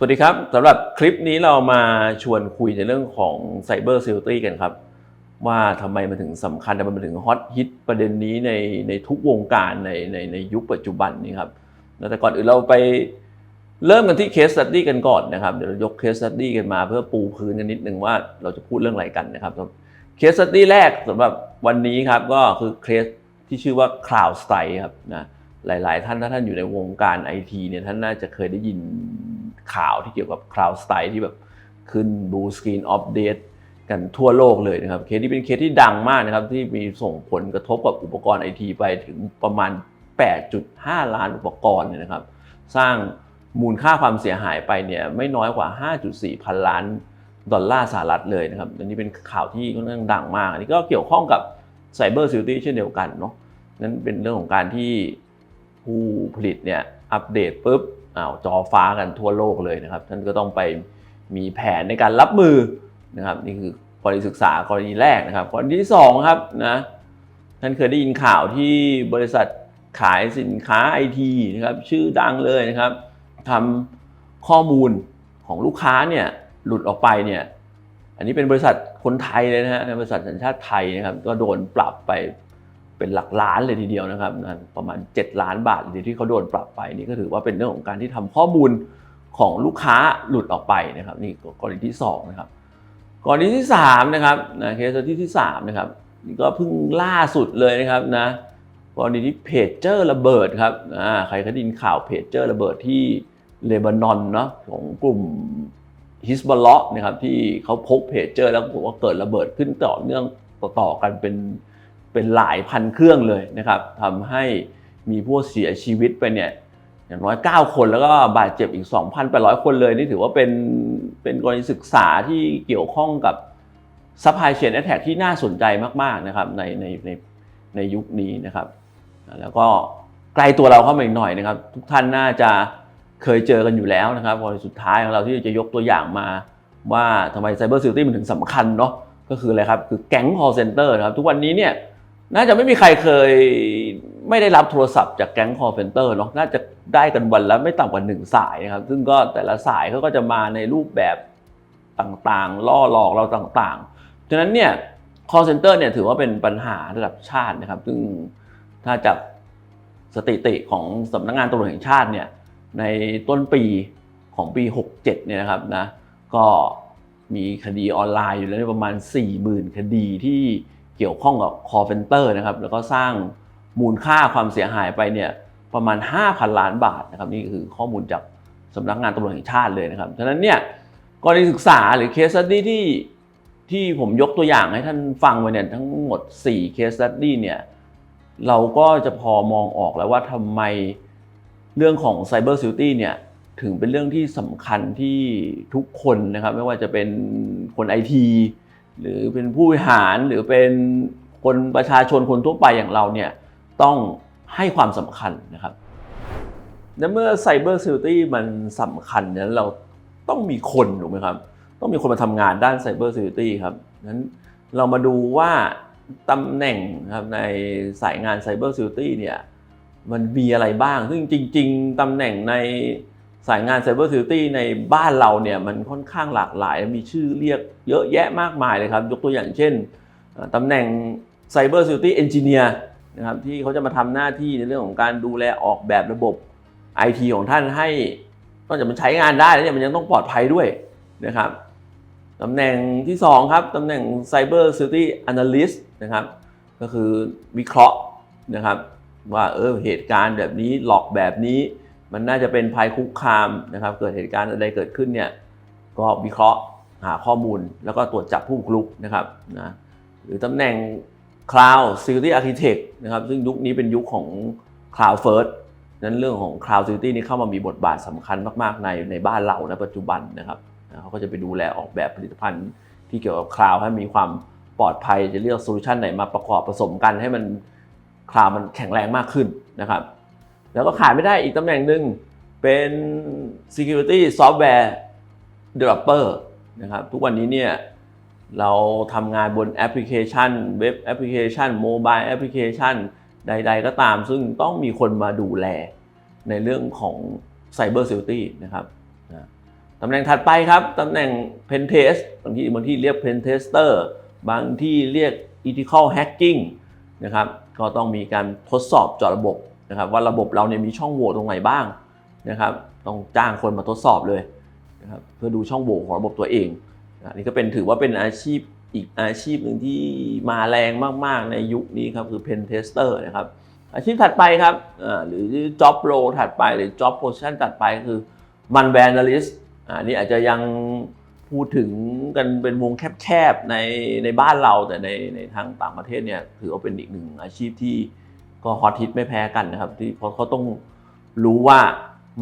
สวัสดีครับสำหรับคลิปนี้เรามาชวนคุยในเรื่องของ Cyber Security กันครับ ว่าทำไมมันถึงสำคัญทำไมมันถึงฮอตฮิตประเด็นนี้ในในทุกวงการในในในยุคปัจจุบันนี้ครับแล้วแต่ก่อนอื่นเราไปเริ่มกันที่ case study กันก่อนนะครับ เดี๋ยวเรายก case study กันมาเพื่อปูพื้นกันนิดนึงว่าเราจะพูดเรื่องอะไรกันนะครับ case study แรกสำหรับวันนี้ครับก็คือเคสที่ชื่อว่า Cloud Strike ครับนะ หลาย ๆ ท่านถ้าท่านอยู่ในวงการไอทีเนี่ยท่านน่าจะเคยได้ยินข่าวที่เกี่ยวกับ Cloud Strike ที่แบบขึ้น Blue Screen Update กันทั่วโลกเลยนะครับเคสนี้เป็นเคสที่ดังมากนะครับที่มีส่งผลกระทบกับอุปกรณ์ไอทีไปถึงประมาณ 8.5 ล้านอุปกรณ์เนี่ยนะครับ สร้างมูลค่าความเสียหายไปเนี่ยไม่น้อยกว่า 5.4 พันล้านดอลลาร์สหรัฐเลยนะครับอันนี้เป็นข่าวที่ค่อนข้างดังมากอันนี้ก็เกี่ยวข้องกับ Cyber Security เช่นเดียวกันเนาะนั่นเป็นเรื่องของการที่ ผู้ผลิตเนี่ยอัปเดตปุ๊บอ้าวจอฟ้ากันทั่วโลกเลยนะครับ ท่านก็ต้องไปมีแผนในการรับมือนะครับนี่คือกรณีศึกษากรณีแรกนะครับกรณีที่สองครับนะท่านเคยได้ยินข่าวที่บริษัทขายสินค้าไอทีนะครับชื่อดังเลยนะครับทำข้อมูลของลูกค้าเนี่ยหลุดออกไปเนี่ยอันนี้เป็นบริษัทคนไทยเลยนะฮะบริษัทสัญชาติไทยนะครับก็โดนปรับไป เป็นหลักล้านเลยทีเดียวนะครับประมาณ 7 ล้านบาทที่เขาโดนปรับไปนี่ก็ถือว่าเป็นเรื่องของการที่ทำข้อมูลของลูกค้าหลุดออกไปนะครับนี่กรณีที่สองนะครับกรณีที่สามนะครับนะเคสที่ที่สามนะครับนี่ก็เพิ่งล่าสุดเลยนะครับนะกรณีที่เพจเจอร์ระเบิดครับอ่าใครเคยได้ยินข่าวเพจเจอร์ระเบิดที่เลบานอนเนาะของกลุ่มฮิสบอลเลาะนะครับที่เขาพกเพจเจอร์แล้วบอกว่าเกิดระเบิดขึ้นต่อเนื่องต่อๆกันเป็น เป็นหลายพันเครื่องเลยนะครับทำให้มีผู้เสียชีวิตไปเนี่ยอย่างน้อย 9 คนแล้วก็บาดเจ็บอีก 2,800 คนเลย นี่ถือว่าเป็นเป็นกรณีศึกษาที่เกี่ยวข้องกับซัพพลายเชนแอทแทกที่น่าสนใจมาก ๆ นะครับในในในในยุคนี้นะครับ แล้วก็ใกล้ตัวเราเข้ามาอีกหน่อยนะครับ ทุกท่านน่าจะเคยเจอกันอยู่แล้วนะครับพอสุดท้ายของเราที่จะยกตัวอย่างมา ว่าทำไม Cyber Security มันถึงสำคัญเนาะก็คืออะไรครับ คือแก๊ง call center นะครับ ทุกวันนี้เนี่ย น่าจะไม่มีใครเคยไม่ได้รับโทรศัพท์จากแก๊ง call center เนาะน่าจะได้กันวันละไม่ต่ำกว่าหนึ่งสายนะครับ ซึ่งก็แต่ละสายเขาก็จะมาในรูปแบบต่างๆ ล่อหลอกเราต่างๆ ฉะนั้นเนี่ย call center เนี่ยถือว่าเป็นปัญหาระดับชาตินะครับ ซึ่งถ้าจากสถิติของสำนักงานตำรวจแห่งชาติเนี่ยในต้นปีของปี 67 เนี่ยนะครับนะก็มีคดีออนไลน์อยู่แล้วประมาณ 40,000 คดีที่ เกี่ยวข้องกับ call center นะครับแล้วก็สร้างมูลค่าความเสียหายไปเนี่ยประมาณ 5,000 ล้านบาทนะครับนี่คือข้อมูลจากสำนักงานตำรวจแห่งชาติเลยนะครับฉะนั้นเนี่ยกรณีศึกษาหรือ case study ที่ที่ผมยกตัวอย่างให้ท่านฟังไปเนี่ยทั้งหมด4 case study เนี่ยเราก็จะพอมองออกแล้วว่าทำไมเรื่องของ Cyber Security เนี่ยถึงเป็นเรื่องที่สำคัญที่ทุกคนนะครับไม่ว่าจะเป็นคนไอที หรือเป็นผู้บริหารหรือเป็นคนประชาชนคนทั่วไปอย่างเราเนี่ยต้องให้ความสำคัญนะครับและเมื่อ Cyber Security มันสำคัญนี่ยเราต้องมีคนถูกไหมครับ ต้องมีคนมาทำงานด้าน Cyber Security ครับนั้นเรามาดูว่าตำแหน่งครับในสายงาน Cyber Security เนี่ยมันมีอะไรบ้าง ซึ่งจริง ๆตำแหน่งใน สายงาน Cyber Security ในบ้านเราเนี่ยมันค่อนข้างหลากหลาย มีชื่อเรียกเยอะแยะมากมายเลยครับ ยกตัวอย่างเช่นตำแหน่ง Cyber Security Engineer นะครับที่เขาจะมาทำหน้าที่ในเรื่องของการดูแลออกแบบระบบ IT ของท่านให้นอกจากมันใช้งานได้แล้วเนี่ยมันยังต้องปลอดภัยด้วยนะครับตำแหน่งที่ 2 ครับตำแหน่ง Cyber Security Analyst นะครับก็คือวิเคราะห์นะครับว่าเออเหตุการณ์แบบนี้หลอกแบบนี้ มันน่าจะเป็นภัยคุกคามนะครับ เกิดเหตุการณ์อะไรเกิดขึ้นเนี่ยก็วิเคราะห์หาข้อมูล แล้วก็ตรวจจับผู้บุกรุกนะครับนะหรือตำแหน่ง Cloud Security Architect นะครับซึ่งยุคนี้เป็นยุคของ Cloud First นั้นเรื่องของ Cloud Security นี่เข้ามามีบทบาทสำคัญมาก ๆ ในในบ้านเราในปัจจุบันนะครับเขาก็จะไปดูแลออกแบบผลิตภัณฑ์ที่เกี่ยวกับ Cloud ให้มีความปลอดภัยจะเลือกโซลูชันไหนมาประกอบผสมกันให้มัน Cloud มันแข็งแรงมากขึ้นนะครับ แล้วก็ขาดไม่ได้อีกตำแหน่งหนึ่งเป็น Security Software Developer นะครับ ทุกวันนี้เนี่ยเราทำงานบนแอปพลิเคชัน เว็บแอปพลิเคชันโมบายแอปพลิเคชันใด ๆ ก็ตาม ซึ่งต้องมีคนมาดูแลในเรื่องของ Cyber Security นะครับนะตำแหน่งถัดไปครับ ตำแหน่ง Pen Test บางที่บางที่เรียก Pen Tester บางที่เรียก Ethical Hacking นะครับ ก็ต้องมีการทดสอบจาะระบบ นะครับว่าระบบเราเนี่ยมีช่องโหว่ตรงไหนบ้างนะครับต้องจ้างคนมาทดสอบเลยนะครับเพื่อดูช่องโหว่ของระบบตัวเองนะนี่ก็เป็นถือว่าเป็นอาชีพอีกอาชีพหนึ่งที่มาแรงมาก ๆ ในยุคนี้ครับคือ Pen Tester นะครับอาชีพถัดไปครับหรือ Job Role ถัดไปหรือ Job Position ถัดไปคือมันแวนด a ลิสอันนี้อาจจะยังพูดถึงกันเป็นวงแคบๆในในบ้านเราแต่ในในทางต่างประเทศเนี่ยถือว่าเป็นอีกหนึ่งอาชีพที่ ก็ฮอตฮิตไม่แพ้กันนะครับ ที่เพราะเขาต้องรู้ว่า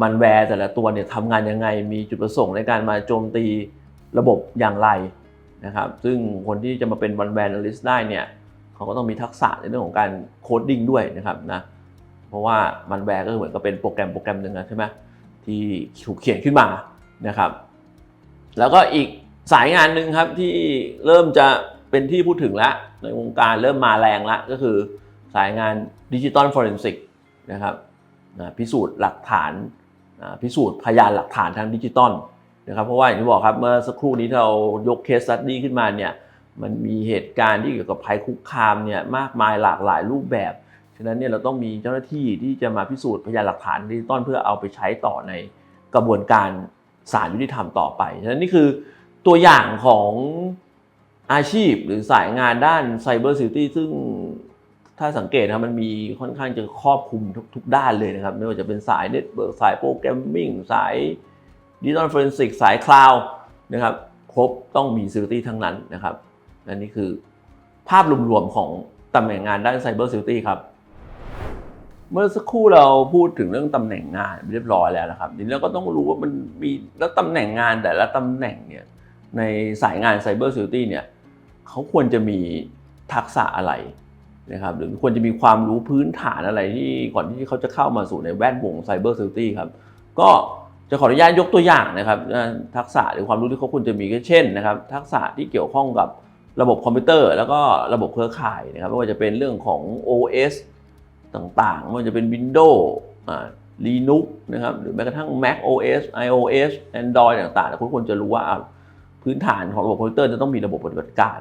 มันแวร์แต่ละตัวเนี่ยทำงานยังไงมีจุดประสงค์ในการมาโจมตีระบบอย่างไรนะครับ ซึ่งคนที่จะมาเป็นวันแวนด a ลิสได้เนี่ยเขาก็ต้องมีทักษะในเรื่องของการโคดดิ้งด้วยนะครับนะเพราะว่ามันแวร์ก็เหมือนกับเป็นโปรแกรมโปรแกรมหนึ่งนะใช่ไหมที่ถูกเขียนขึ้นมานะครับ แล้วก็อีกสายงานหนึ่งครับที่เริ่มจะเป็นที่พูดถึงแล้วในวงการเริ่มมาแรงแล้วก็คือ สายงานดิจิตอลฟอร์เรนซิกนะครับพิสูจน์หลักฐานพิสูจน์พยานหลักฐานทางดิจิตอลนะครับเพราะว่าอย่างที่บอกครับเมื่อสักครู่นี้เรายกเคสสตัดดี้ขึ้นมาเนี่ยมันมีเหตุการณ์ที่เกี่ยวกับภัยคุกคามเนี่ยมากมายหลากหลายรูปแบบ ฉะนั้นเนี่ยเราต้องมีเจ้าหน้าที่ที่จะมาพิสูจน์พยานหลักฐานดิจิตอลเพื่อเอาไปใช้ต่อในกระบวนการศาลยุติธรรมต่อไป ฉะนั้นนี่คือตัวอย่างของอาชีพหรือสายงานด้าน Cyber Security ซึ่ง ถ้าสังเกตนะครับมันมีค่อนข้างจะครอบคลุมทุกทุกด้านเลยนะครับ ไม่ว่าจะเป็นสายเน็ตเวิร์กสายโปรแกรมมิ่งสายดิจิตอลฟอเรนซิกสายคลาวด์นะครับ ครบต้องมี Security ทั้งนั้นนะครับและนี่คือภาพรวมๆของตำแหน่งงานด้าน Cyber Security ครับ เมื่อสักครู่เราพูดถึงเรื่องตำแหน่งงานเรียบร้อยแล้วนะครับทีนี้เราก็ต้องรู้ว่ามันมีแล้วตำแหน่งงานแต่ละตำแหน่งเนี่ยในสายงาน Cyber Security เนี่ยเขาควรจะมีทักษะอะไร นะครับหรือควรจะมีความรู้พื้นฐานอะไรที่ก่อนที่เขาจะเข้ามาสู่ในแวดวง Cyber Security ครับก็จะขออนุญาตยกตัวอย่างนะครับทักษะหรือความรู้ที่เขาควรจะมีก็เช่นนะครับทักษะที่เกี่ยวข้องกับระบบคอมพิวเตอร์ แล้วก็ระบบเครือข่ายนะครับไม่ว่าจะเป็นเรื่องของ OS ต่างๆ ไม่ว่าจะเป็น Windows อ่า Linux นะครับหรือแม้กระทั่ง Mac OS iOS Android ต่างๆคุณควรจะรู้ว่าพื้นฐานของระบบคอมพิวเตอร์จะต้องมีระบบปฏิบัติการ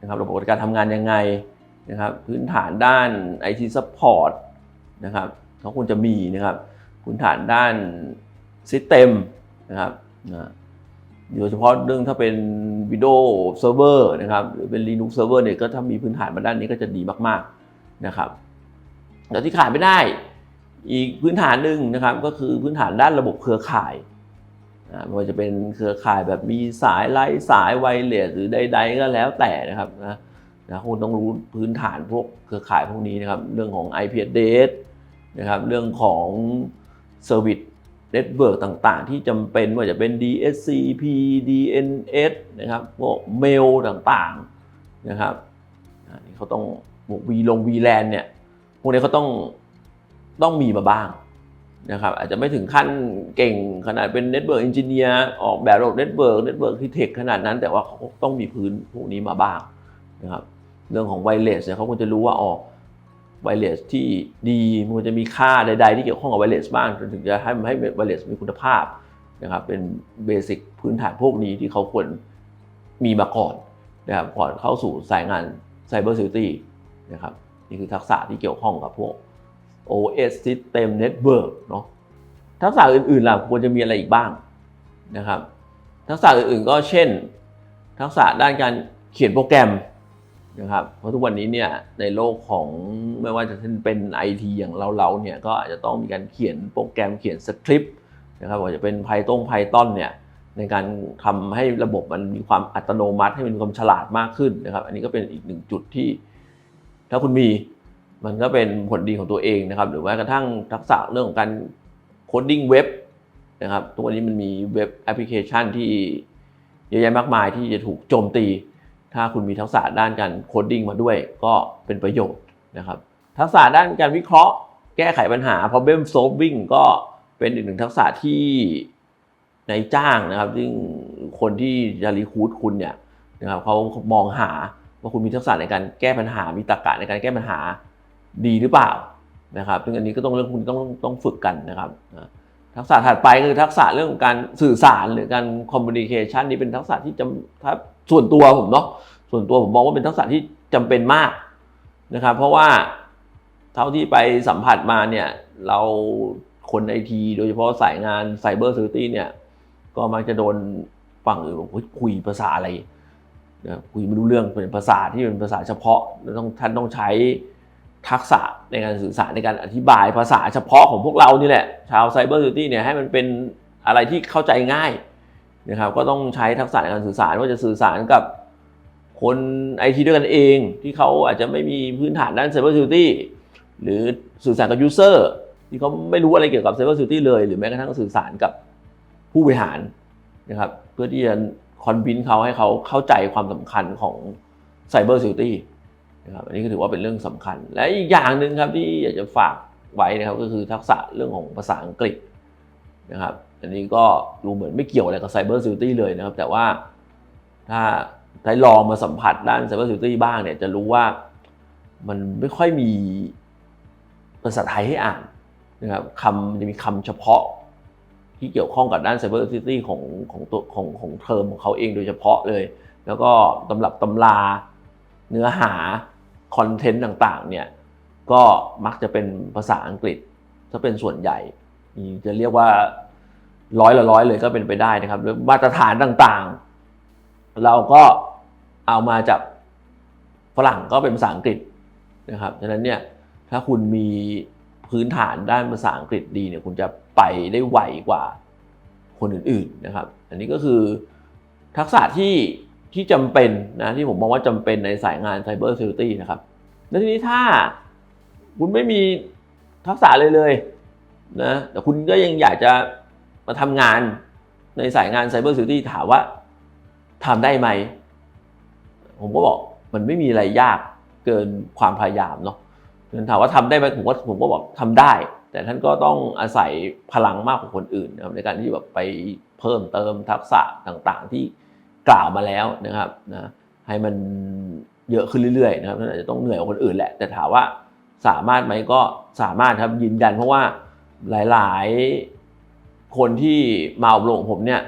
นะครับระบบปฏิบัติการทำงานยังไง นะครับพื้นฐานด้าน IT Support นะครับเขาควรจะมีนะครับพื้นฐานด้าน System นะครับนะโดยเฉพาะเรื่องถ้าเป็น Windows Server นะครับหรือเป็น Linux Server เนี่ยก็ถ้ามีพื้นฐานมาด้านนี้ก็จะดีมากๆนะครับแต่ที่ขาดไม่ได้อีกพื้นฐานหนึ่งนะครับก็คือพื้นฐานด้านระบบเครือข่ายไม่ว่าจะเป็นเครือข่ายแบบมีสายไร้สายไวเลสหรือใด ๆ ก็แล้วแต่นะครับนะ นะคุณต้องรู้พื้นฐานพวกเครือข่ายพวกนี้นะครับ เรื่องของ IP address นะครับ เรื่องของ Service Network ต่างๆ ที่จำเป็นว่าจะเป็น DSCP DNS นะครับ พวกเมลต่างๆนะครับอันี่เขาต้องบวก V ลง VLAN เนี่ย พวกนี้เขาต้องต้องมีมาบ้างนะครับ อาจจะไม่ถึงขั้นเก่งขนาดเป็นเน็ตเวิร์กเอนจิเนียออกแบบระบบเน็ตเวิร์กเน็ตเวิร์กที่เทคขนาดนั้น แต่ว่าเขาต้องมีพื้นพวกนี้มาบ้างนะครับ เรื่องของไวเลสเนี่ยเขาควรจะรู้ว่าอ๋อไวเลสที่ดีมันควรจะมีค่าใด ๆ ที่เกี่ยวข้องกับไวเลสบ้างจนถึงจะให้ให้ไวเลสมีคุณภาพนะครับเป็นเบสิกพื้นฐานพวกนี้ที่เขาควรมีมาก่อนนะครับก่อนเข้าสู่สายงาน Cyber Security นะครับนี่คือทักษะที่เกี่ยวข้องกับพวก OS System Network เนาะทักษะอื่นๆล่ะควรจะมีอะไรอีกบ้างนะครับ ทักษะอื่นๆก็เช่น ทักษะด้านการเขียนโปรแกรม นะครับเพราะทุกวันนี้เนี่ยในโลกของไม่ว่าจะเป็น IT อย่างเราๆเนี่ยก็อาจจะต้องมีการเขียนโปรแกรมเขียนสคริปต์นะครับว่าจะเป็น Python Python เนี่ยในการทำให้ระบบมันมีความอัตโนมัติให้มันมีความฉลาดมากขึ้นนะครับ อันนี้ก็เป็นอีกหนึ่งจุดที่ ถ้าคุณมีมันก็เป็นผลดีของตัวเองนะครับ หรือว่ากระทั่งทักษะเรื่องของการโคดดิ้งเว็บนะครับทุกวันนี้มันมีเว็บแอปพลิเคชันที่เยอะแยะมากมายที่จะถูกโจมตี ถ้าคุณมีทักษะด้านการโคดดิ้งมาด้วยก็เป็นประโยชน์นะครับ ทักษะด้านการวิเคราะห์ แก้ไขปัญหา problem solving ก็เป็นอีกหนึ่งทักษะที่ในจ้างนะครับซึ่งคนที่จะรีคูดคุณเนี่ยนะครับเขามองหาว่าคุณมีทักษะในการแก้ปัญหา มีตรรกะในการแก้ปัญหาดีหรือเปล่านะครับ ซึ่งอันนี้ก็ต้องเรื่องคุณต้องต้องฝึกกันนะครับ ทักษะถัดไปคือทักษะเรื่องของการสื่อสารหรือการคอมมูนิเคชันนี่เป็นทักษะที่จำถ้า ส่วนตัวผมเนาะส่วนตัวผมมองว่าเป็นทักษะที่จำเป็นมากนะครับเพราะว่าเท่าที่ไปสัมผัสมาเนี่ยเราคนไอทีโดยเฉพาะสายงานไซเบอร์ซิตี้เนี่ยก็มักจะโดนฝั่งอื่นบอกคุยภาษาอะไรนะคุยไม่รู้เรื่องเป็นภาษาที่เป็นภาษาเฉพาะแล้วต้องท่านต้องใช้ทักษะในการสื่อสารในการอธิบายภาษาเฉพาะของพวกเรานี่แหละ ชาวไซเบอร์ซิตี้เนี่ยให้มันเป็นอะไรที่เข้าใจง่าย นะครับก็ต้องใช้ทักษะในการสื่อสารว่าจะสื่อสารกับคนไอทีด้วยกันเองที่เขาอาจจะไม่มีพื้นฐานด้านไซเบอร์ซิตี้หรือสื่อสารกับยูเซอร์ที่เขาไม่รู้อะไรเกี่ยวกับไซเบอร์ซิตี้เลย หรือแม้กระทั่งสื่อสารกับผู้บริหารนะครับเพื่อที่จะคอนวินเขาให้เขาเข้าใจความสำคัญของไซเบอร์ซิ u ตี้นะครับอันนี้ก็ถือว่าเป็นเรื่องสำคัญ และอีกอย่างหนึ่งครับที่อยากจะฝากไว้นะครับก็คือทักษะเรื่องของภาษาอังกฤษนะครับ อันนี้ก็ดูเหมือนไม่เกี่ยวอะไรกับไซเบอร์ซิ u ตี้เลยนะครับ แต่ว่าถ้าได้ลองมาสัมผัสด้านไซเบอร์ซิ u ตี้บ้างเนี่ยจะรู้ว่ามันไม่ค่อยมีภาษาไทยให้อ่านนะครับคำจะมีคำเฉพาะที่เกี่ยวข้องกับด้าน Cyber Security ของของตัวของของเทอมของเขาเองโดยเฉพาะเลย แล้วก็ตำรับตำราเนื้อหาคอนเทนต์ต่างๆเนี่ยก็มักจะเป็นภาษาอังกฤษ ถ้าเป็นส่วนใหญ่จะเรียกว่า ร้อยละร้อยเลยก็เป็นไปได้นะครับด้วยมาตรฐานต่างๆ เราก็เอามาจากฝรั่งก็เป็นภาษาอังกฤษนะครับฉะนั้นเนี่ยถ้าคุณมีพื้นฐานด้านภาษาอังกฤษดีเนี่ยคุณจะไปได้ไวกว่าคนอื่นๆนะครับ อันนี้ก็คือทักษะที่ที่จำเป็นนะที่ผมมองว่าจำเป็นในสายงาน Cyber Security นะครับแล้วทีนี้ถ้าคุณไม่มีทักษะเลยเลยนะแต่คุณก็ยังอยากจะ มาทำงานในสายงาน Cyber Security ถามว่าทำได้ไหม ผมก็บอกมันไม่มีอะไรยากเกินความพยายามเนาะถามว่าทำได้ไหมผมก็ผมก็บอกทำได้ แต่ท่านก็ต้องอาศัยพลังมากกว่าคนอื่นนะครับในการที่แบบไปเพิ่มเติมทักษะต่างๆ ที่กล่าวมาแล้วนะครับนะให้มันเยอะขึ้นเรื่อยๆนะครับท่านอาจจะต้องเหนื่อยกว่าคนอื่นแหละ แต่ถามว่าสามารถไหมก็สามารถครับยืนยันเพราะว่าหลายๆ คนที่มาอบรมผมเนี่ย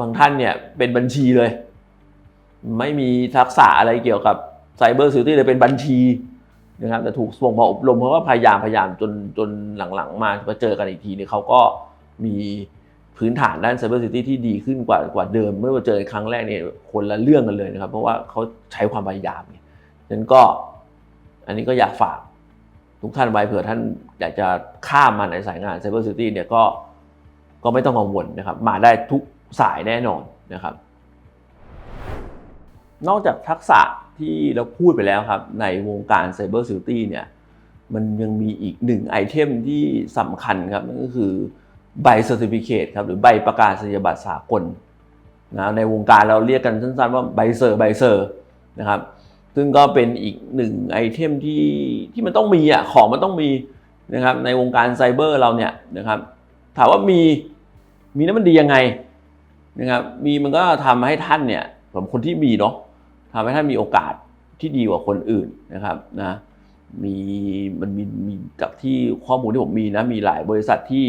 บางท่านเนี่ยเป็นบัญชีเลย ไม่มีทักษะอะไรเกี่ยวกับไซเบอร์ซิตี้เลยเป็นบัญชีนะครับแต่ถูกส่งมาอบรมเพราะว่าพยายามพยายามจนจนหลังๆ มามาเจอกันอีกทีเนี่ยเขาก็มีพื้นฐานด้าน Cyber City ที่ดีขึ้นกว่ากว่าเดิม เมื่อมาเจอครั้งแรกเนี่ยคนละเรื่องกันเลยนะครับ เพราะว่าเขาใช้ความพยายามเนี่ยนั้นก็อันนี้ก็อยากฝากทุกท่านไว้เผื่อท่านอยากจะข้ามมาในสายงาน Cyber City เนี่ยก็ ก็ไม่ต้องกังวลนะครับ มาได้ทุกสายแน่นอนนะครับ นอกจากทักษะที่เราพูดไปแล้วครับ ในวงการ Cyber Security เนี่ยมันยังมีอีกหนึ่งไอเทมที่สำคัญครับนั่นก็คือใบ Certificate ครับหรือใบประกาศนียบัตรสากลนะในวงการเราเรียกกันสั้นๆว่าใบเซอร์ใบเซอร์นะครับซึ่งก็เป็นอีกหนึ่งไอเทมที่ที่มันต้องมีอะของมันต้องมีนะครับในวงการไซเบอร์เราเนี่ยนะครับถามว่ามี มีนั้นมันดียังไงนะครับมีมันก็ทำให้ท่านเนี่ยผมคนที่มีเนาะทำให้ท่านมีโอกาสที่ดีกว่าคนอื่นนะครับนะมีมันมีมีจากที่ข้อมูลที่ผมมีนะมีหลายบริษัทที่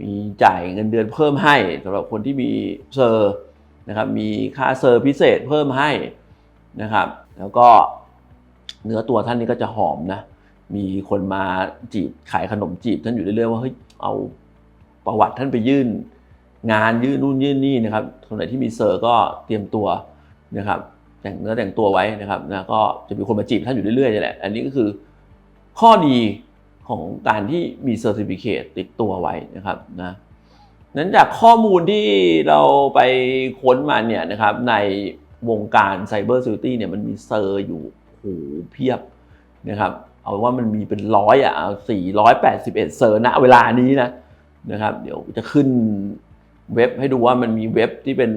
มีจ่ายเงินเดือนเพิ่มให้สำหรับคนที่มีเซอร์นะครับมีค่าเซอร์พิเศษเพิ่มให้นะครับ แล้วก็เนื้อตัวท่านนี้ก็จะหอมนะมีคนมาจีบขายขนมจีบท่านอยู่เรื่อยๆว่าเฮ้ยเอา ประวัติท่านไปยื่น งานยื่นนู่นยื่นนี่นะครับคนไหนที่มีเซอร์ก็เตรียมตัวนะครับ แต่งเนื้อแต่งตัวไว้นะครับนะก็จะมีคนมาจีบท่านอยู่เรื่อยๆนี่แหละ อันนี้ก็คือข้อดีของการที่มีเซอร์ติฟิเคตติดตัวไว้นะครับนะนั้นจากข้อมูลที่เราไปค้นมาเนี่ยนะครับในวงการไซเบอร์ซิ u ตี้เนี่ยมันมีเซอร์อยู่โหเพียบนะครับ เอาว่ามันมีเป็นร้อยอะสี่ร้อยแปดสิบเอ็ดเซอร์ณเวลานี้นะ นะครับ เดี๋ยวจะขึ้นเว็บให้ดูว่ามันมีเว็บที่เป็น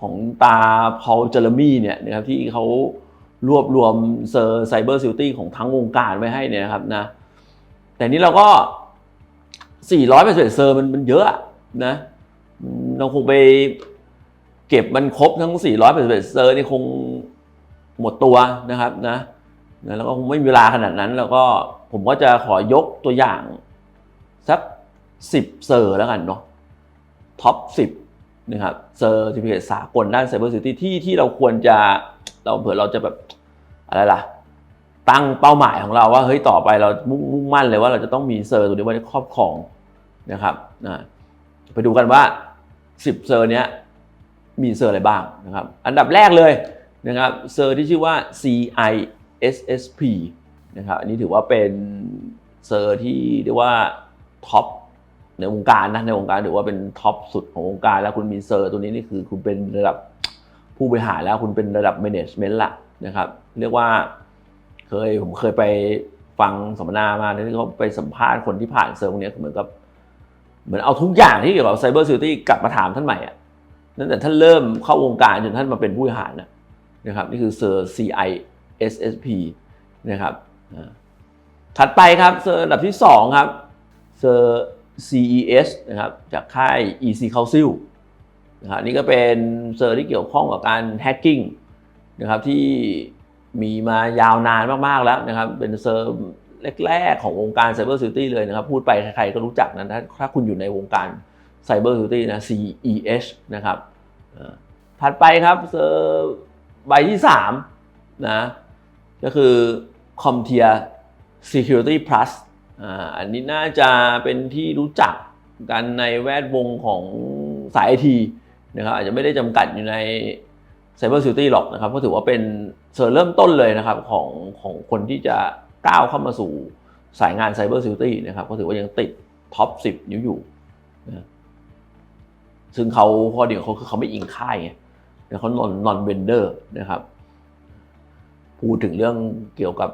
ของตาพอลเจอร์มี่เนี่ยนะครับที่เขารวบรวมเซอร์ไซเบอร์ซิตี้ของทั้งวงการไว้ให้เนี่ยครับนะแต่นี้เราก็400เเซอร์มันมันเยอะนะเราคงไปเก็บมันครบทั้ง400เเซอร์นี่คงหมดตัวนะครับนะแล้วก็คงไม่มีเวลาขนาดนั้น แล้วก็ผมก็จะขอยกตัวอย่างสัก 10 เซอร์แล้วกันเนาะท็อป 10 นะครับเซอร์ที่เพจสากลด้าน Cyber Security ที่ที่เราควรจะเราเผื่อเราจะแบบอะไรล่ะ ตั้งเป้าหมายของเราว่าเฮ้ยต่อไปเรามุ่งมุ่งมั่นเลยว่าเราจะต้องมีเซอร์ตัวนี้ไว้ในครอบครองนะครับนะไปดูกันว่า 10 เซอร์เนี้ยมีเซอร์อะไรบ้างนะครับ อันดับแรกเลยนะครับเซอร์ที่ชื่อว่า CISSP นะครับอันนี้ถือว่าเป็นเซอร์ที่เรียกว่าท็อป ในวงการนะในวงการถือว่าเป็นท็อปสุดของวงการแล้วคุณมีเซอร์ตัวนี้นี่คือคุณเป็นระดับผู้บริหารแล้วคุณเป็นระดับ management ละนะครับ เรียกว่าเคยผมเคยไปฟังสัมมนามาที่เขาไปสัมภาษณ์คนที่ผ่านเซอร์พวกนี้เหมือนกับเหมือนเอาทุกอย่างที่เกี่ยวกับ Cyber Security กลับมาถามท่านใหม่อะตั้งแต่ท่านเริ่มเข้าวงการจนท่านมาเป็นผู้บริหารนะนะครับนี่คือเซอร์ CISSP นะครับอ่าถัดไปครับเซอร์ระดับที่ 2 ครับเซอร์ CES นะครับจากค่าย EC Council นะครับนี่ก็เป็นเซอร์ที่เกี่ยวข้องกับการแฮกกิ้งนะครับที่มีมายาวนานมาก ๆ แล้วนะครับ เป็นเซอร์แรก ๆ ของวงการ Cyber Security เลยนะครับ พูดไปใคร ๆ ก็รู้จักนะถ้าถ้าคุณอยู่ในวงการ Cyber Security นะ CES นะครับถัดไปครับเซอร์ใบที่3นะก็คือ CompTIA Security Plus อันนี้น่าจะเป็นที่รู้จักกันในแวดวงของสายไอทีนะครับอาจจะไม่ได้จำกัดอยู่ใน Cyber Security หรอกนะครับเพราะถือว่าเป็นเซอร์เริ่มต้นเลยนะครับของของคนที่จะก้าวเข้ามาสู่สายงาน Cyber Security นะครับก็ถือว่ายังติดท็อป 10นิ้วอยู่นะซึ่งเขาพอเดี๋ยวเขาคือเขาไม่อิงค่ายไงเขานอนนอนเวนเดอร์นะครับ พูดถึงเรื่องเกี่ยวกับ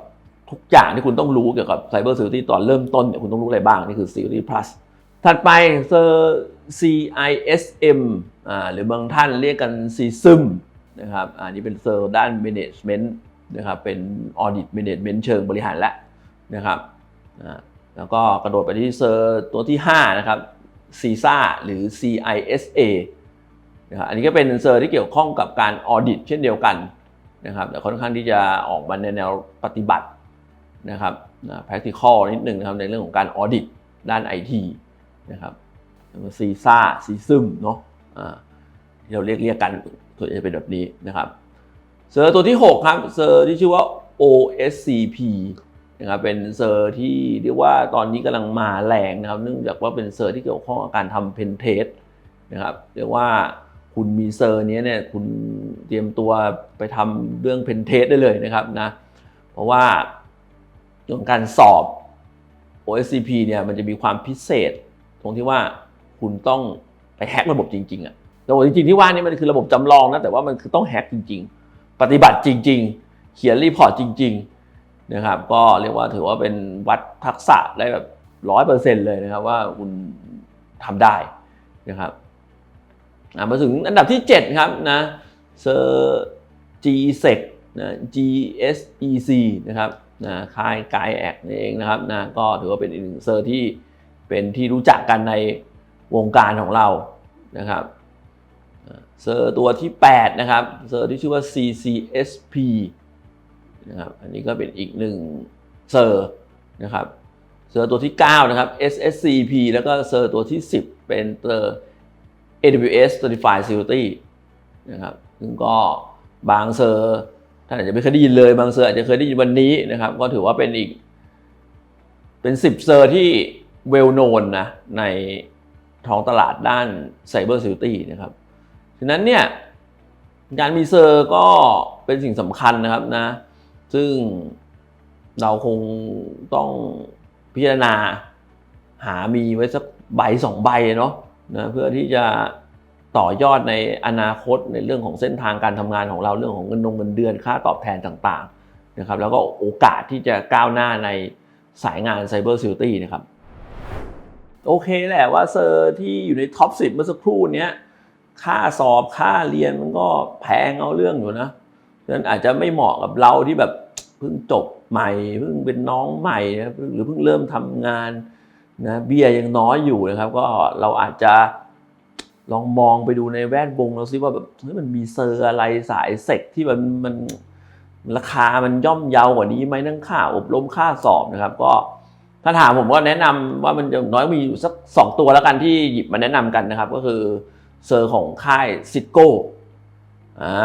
ทุกอย่างที่คุณต้องรู้เกี่ยวกับ Cyber Security ตอนเริ่มต้นเนี่ยคุณต้องรู้อะไรบ้าง นี่คือ Security Plus ถัดไปเซอร์ CISM อ่าหรือบางท่านเรียกกัน CISM นะครับอันนี้เป็นเซอร์ด้าน Management นะครับเป็น Audit Management เชิงบริหารแล้วนะครับอ่าแล้วก็กระโดดไปที่เซอร์ตัวที่ 5 นะครับ CISA หรือ CISA นะครับอันนี้ก็เป็นเซอร์ที่เกี่ยวข้องกับการ Audit เช่นเดียวกันนะครับแต่ค่อนข้างที่จะออกมาในแนวปฏิบัติ นะครับ practical นิดนึงนะครับในเรื่องของการ Audit ด้าน IT นะครับซีซ่าซีซึมเนาะที่เราเรียกเรียกกันส่วนจะเป็นแบบนี้นะครับเซอร์ตัวที่ 6 ครับเซอร์ที่ชื่อว่า OSCP นะครับเป็นเซอร์ที่เรียกว่าตอนนี้กำลังมาแรงนะครับ เนื่องจากว่าเป็นเซอร์ที่เกี่ยวข้องกับการทำเพนเทสนะครับเรียกว่าคุณมีเซอร์นี้เนี่ยคุณเตรียมตัวไปทำเรื่องเพนเทสได้เลยนะครับนะเพราะว่า เรื่องการสอบ OSCP เนี่ยมันจะมีความพิเศษ ตรงที่ว่าคุณต้องไปแฮกระบบจริงๆอะระบบจริงๆที่ว่านี่มันคือระบบจำลองนะแต่ว่ามันคือต้องแฮกจริง ๆ ปฏิบัติจริง ๆ เขียนรีพอร์ตจริงๆนะครับก็เรียกว่าถือว่าเป็นวัดทักษะได้แบบร้อยเปอร์เซ็นต์เลยนะครับว่าคุณทำได้นะครับมาถึงอันดับที่ 7 ครับนะเซอร์ GSEC นะ GSEC นะครับ นะค่ายกายแอกนี่เองนะครับนะก็ถือว่าเป็นอีกหนึ่งเซอร์ที่เป็นที่รู้จักกันในวงการของเรานะครับเซอร์ตัวที่ 8 นะครับเซอร์ที่ชื่อว่า CCSP นะครับอันนี้ก็เป็นอีกหนึ่งเซอร์นะครับเซอร์ตัวที่ 9 นะครับ SSCP แล้วก็เซอร์ตัวที่ 10 เป็นเซอร์ AWS Certified Security นะครับซึ่งก็บางเซอร์ ท่านอาจจะไม่เคยได้ยินเลยบางเซอร์อาจจะเคยได้ยินวันนี้นะครับ ก็ถือว่าเป็นอีก เป็น10เซอร์ที่ well known นะในท้องตลาดด้าน Cyber Security นะครับฉะนั้นเนี่ยการมีเซอร์ก็เป็นสิ่งสำคัญนะครับนะ ซึ่งเราคงต้องพิจารณาหามีไว้สักใบสองใบเนาะนะเพื่อที่จะ ต่อยอดในอนาคตในเรื่องของเส้นทางการทำงานของเราเรื่องของเงินดงเงินเดือนค่าตอบแทนต่างๆนะครับแล้วก็โอกาสที่จะก้าวหน้าในสายงาน Cyber Security นะครับโอเคแหละว่าเซอร์ที่อยู่ในท็อป 10 เมื่อสักครู่เนี้ยค่าสอบค่าเรียนมันก็แพงเอาเรื่องอยู่นะฉะนั้นอาจจะไม่เหมาะกับเราที่แบบเพิ่งจบใหม่เพิ่งเป็นน้องใหม่นะหรือเพิ่งเริ่มทำงานนะเบี้ยยังน้อยอยู่นะครับ ก็เราอาจจะ ลองมองไปดูในแวดวงเราซิว่าแบบเฮ้ยมันมีเซอร์อะไรสายเซกที่มันมันราคามันย่อมเยาวกว่านี้ไหมทั้งค่าอบรมค่าสอบนะครับ ก็ถ้าถามผมก็แนะนำว่ามันจะน้อยมีอยู่สักสองตัวแล้วกันที่หยิบมาแนะนำกันนะครับ ก็คือเซอร์ของค่ายซิโก้อ่า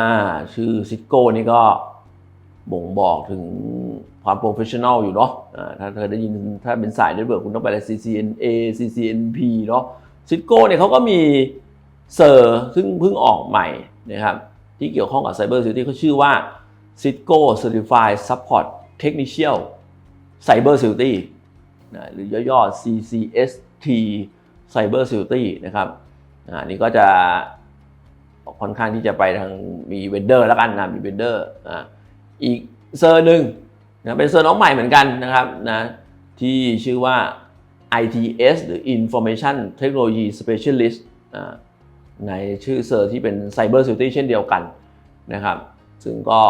ชื่อซิโก้นี่ก็บ่งบอกถึงความโปรเฟชชั่นอลอยู่เนาะถ้าเธอได้ยินถ้าเป็นสายเน็ตเวิร์กคุณต้องไปอะไร CCNA CCNP เนาะซิโก้เนี่ยเขาก็มี เซอร์ซึ่งเพิ่งออกใหม่นะครับที่เกี่ยวข้องกับ Cyber Security เขาชื่อว่า Cisco Certified Support Technician Cyber Security นะหรือย่อๆ CCST Cyber Security นะครับอ่านี่ก็จะค่อนข้างที่จะไปทางมีเวนเดอร์แล้วกันนะมีเวนเดอร์อ่าอีกเซอร์หนึ่งนะเป็นเซอร์น้องใหม่เหมือนกันนะครับนะที่ชื่อว่า ITS หรือ Information Technology Specialist อ่า ในชื่อเซอร์ที่เป็น Cyber Security เช่นเดียวกันนะครับ ซึ่งก็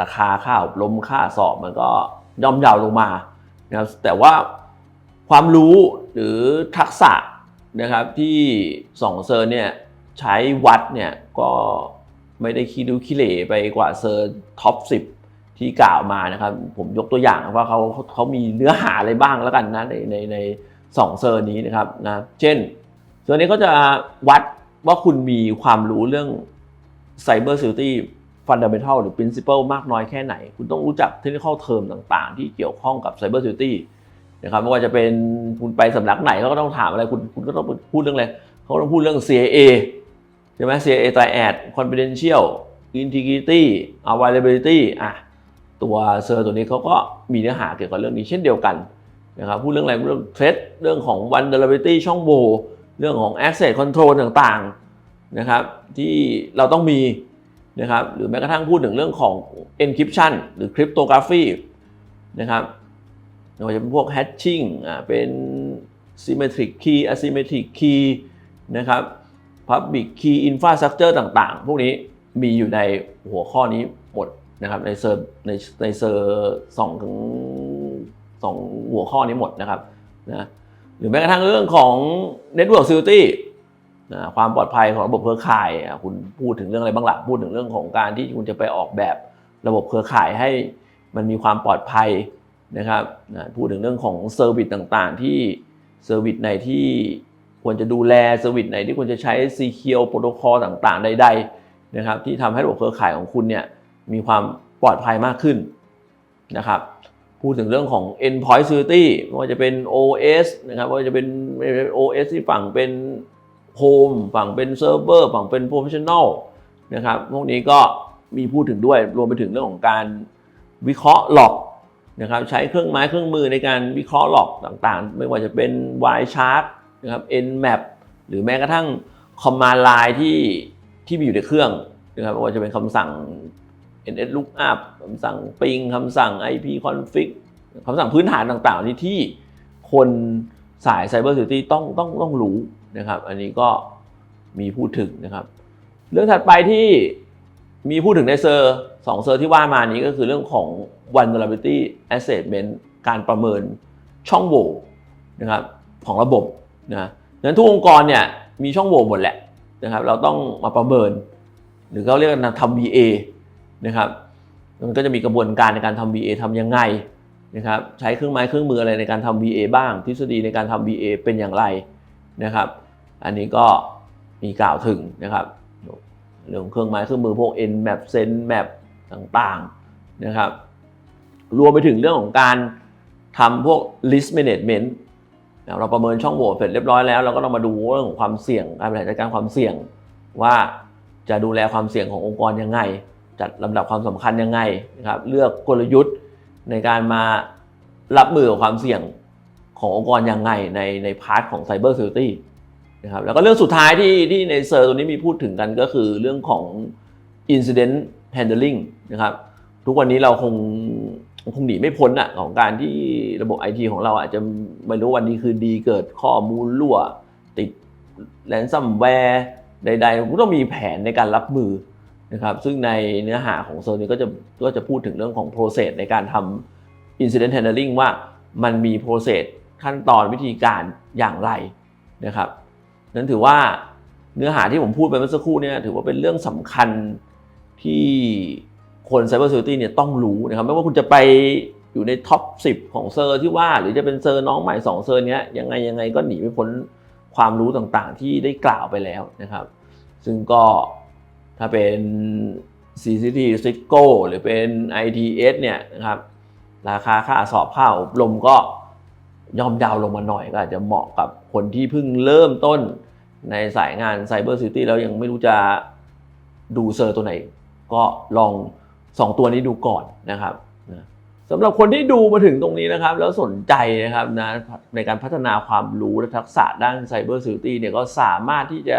ราคาค่าอบรมค่าสอบมันก็ย่อมเยาวลงมานะครับแต่ว่าความรู้หรือทักษะนะครับที่สองเซอร์เนี่ยใช้วัดเนี่ยก็ไม่ได้คิดดูคิเหลไปกว่าเซอร์ท็อป 10 ที่กล่าวมานะครับ ผมยกตัวอย่างว่าเขาเขาเขามีเนื้อหาอะไรบ้างแล้วกันนะในในในสองเซอร์นี้นะครับนะเช่น เซอร์นี้ก็จะวัดว่าคุณมีความรู้เรื่อง Cyber Security Fundamental หรือ Principle มากน้อยแค่ไหน คุณต้องรู้จัก Technical Term ต่างๆ ที่เกี่ยวข้องกับ Cyber Security นะครับไม่ว่าจะเป็นคุณไปสำนักไหนเขาก็ต้องถามอะไรคุณคุณก็ต้องพูดเรื่องอะไรเขาต้องพูดเรื่อง CIA ใช่ไหม CIA Triad Confidential Integrity Availability อะตัวเซอร์ตัวนี้เขาก็มีเนื้อหาเกี่ยวกับเรื่องนี้เช่นเดียวกันนะครับพูดเรื่องอะไรเรื่อง threat เรื่องของ vulnerability ช่องโหว่ เรื่องของ access control ต่างๆนะครับที่เราต้องมีนะครับหรือแม้กระทั่งพูดถึงเรื่องของ encryption หรือ cryptography นะครับไม่ว่าจะเป็นพวก hatching อ่าเป็น symmetric key asymmetric key นะครับ public key infrastructure ต่างๆ พวกนี้มีอยู่ในหัวข้อนี้หมดนะครับในเซอร์ในในเซอร์สองถึงสองหัวข้อนี้หมดนะครับนะ หรือแม้กระทั่งเรื่องของ network security ความปลอดภัยของระบบเครือข่าย คุณพูดถึงเรื่องอะไรบ้างหล่ะพูดถึงเรื่องของการที่คุณจะไปออกแบบระบบเครือข่ายให้มันมีความปลอดภัยนะครับพูดถึงเรื่องของเซอร์วิสต่างๆ ที่เซอร์วิสไหนที่ควรจะดูแลเซอร์วิสไหนที่ควรจะใช้ Secure Protocol ต่างๆ ใด ๆ นะครับ ที่ทำให้ระบบเครือข่ายของคุณเนี่ยมีความปลอดภัยมากขึ้นนะครับ พูดถึงเรื่องของ endpoint security ไม่ว่าจะเป็น OS นะครับไม่ว่าจะเป็น OS ที่ฝั่งเป็น home ฝั่งเป็น server ฝั่งเป็น professional นะครับพวกนี้ก็มีพูดถึงด้วยรวมไปถึงเรื่องของการวิเคราะห์หลอกนะครับใช้เครื่องไม้เครื่องมือในการวิเคราะห์หลอกต่างๆ ไม่ว่าจะเป็น Wireshark นะครับ Nmap หรือแม้กระทั่ง command line ที่ที่มีอยู่ในเครื่องนะครับไม่ว่าจะเป็นคำสั่ง ns lookup คำสั่ง ping คำสั่ง ip config คำสั่งพื้นฐานต่างๆนี่ที่คนสาย cyber security ต้องต้องต้องรู้นะครับ อันนี้ก็มีพูดถึงนะครับ เรื่องถัดไปที่มีพูดถึงในเซอร์สองเซอร์ที่ว่ามานี้ก็คือเรื่องของ vulnerability assessment การประเมินช่องโหว่นะครับของระบบนะนั้นทุกองค์กรเนี่ยมีช่องโหว่หมดแหละนะครับ เราต้องมาประเมิน หรือเขาเรียกกันทำ VA นะครับ มันก็จะมีกระบวนการในการทำ VA ทำยังไงนะครับใช้เครื่องไม้เครื่องมืออะไรในการทำ VA บ้าง ทฤษฎีในการทำ VA เป็นอย่างไรนะครับ อันนี้ก็มีกล่าวถึงนะครับเรื่องเครื่องไม้เครื่องมือพวก Nmap Senmap ต่างๆนะครับ รวมไปถึงเรื่องของการทำพวก list management เราประเมินช่องโหว่เสร็จเรียบร้อยแล้วเราก็ต้องมาดูเรื่องของความเสี่ยงการบริหารจัดการความเสี่ยง ว่าจะดูแลความเสี่ยงขององค์กรยังไง จัดลำดับความสำคัญยังไงนะครับเลือกกลยุทธ์ในการมารับมือกับความเสี่ยงขององค์กรยังไงในในพาร์ทของ Cyber Security นะครับแล้วก็เรื่องสุดท้ายที่ที่ในเซอร์ตัวนี้มีพูดถึงกันก็คือเรื่องของ Incident Handling นะครับทุกวันนี้เราคงคงหนีไม่พ้นอะของการที่ระบบ IT ของเราอาจจะไม่รู้วันนี้คือดีเกิดข้อมูลรั่ว ติดแ a นซัมแวร์ใดๆก็ต้องมีแผนในการรับมือ นะครับซึ่งในเนื้อหาของเซอร์นี้ก็จะก็จะพูดถึงเรื่องของ process ในการทำ incident handling ว่ามันมี process ขั้นตอนวิธีการอย่างไรนะครับนั้นถือว่าเนื้อหาที่ผมพูดไปเมื่อสักครู่เนี่ยถือว่าเป็นเรื่องสำคัญที่คน Cyber Security เนี่ยต้องรู้นะครับไม่ว่าคุณจะไปอยู่ในท็อป 10 ของเซอร์ที่ว่า หรือจะเป็นเซอร์น้องใหม่ 2 เซอร์เนี้ยยังไงยังไงก็หนีไม่พ้นความรู้ต่างๆ ที่ได้กล่าวไปแล้วนะครับ ซึ่งก็ ถ้าเป็น CCT Cisco หรือเป็น ITS เนี่ยนะครับราคาค่าสอบค่าอบรมก็ย่อมดาวลงมาหน่อยก็อาจจะเหมาะกับคนที่เพิ่งเริ่มต้นในสายงาน Cyber City แล้วยังไม่รู้จะดูเซอร์ตัวไหน ก็ลอง 2 ตัวนี้ดูก่อนนะครับสำหรับคนที่ดูมาถึงตรงนี้นะครับ แล้วสนใจนะครับนะในการพัฒนาความรู้และทักษะด้าน Cyber Security เนี่ยก็สามารถที่จะ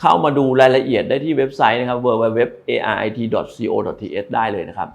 เข้ามาดูรายละเอียดได้ที่เว็บไซต์นะครับ www.arit.co.th ได้เลยนะครับ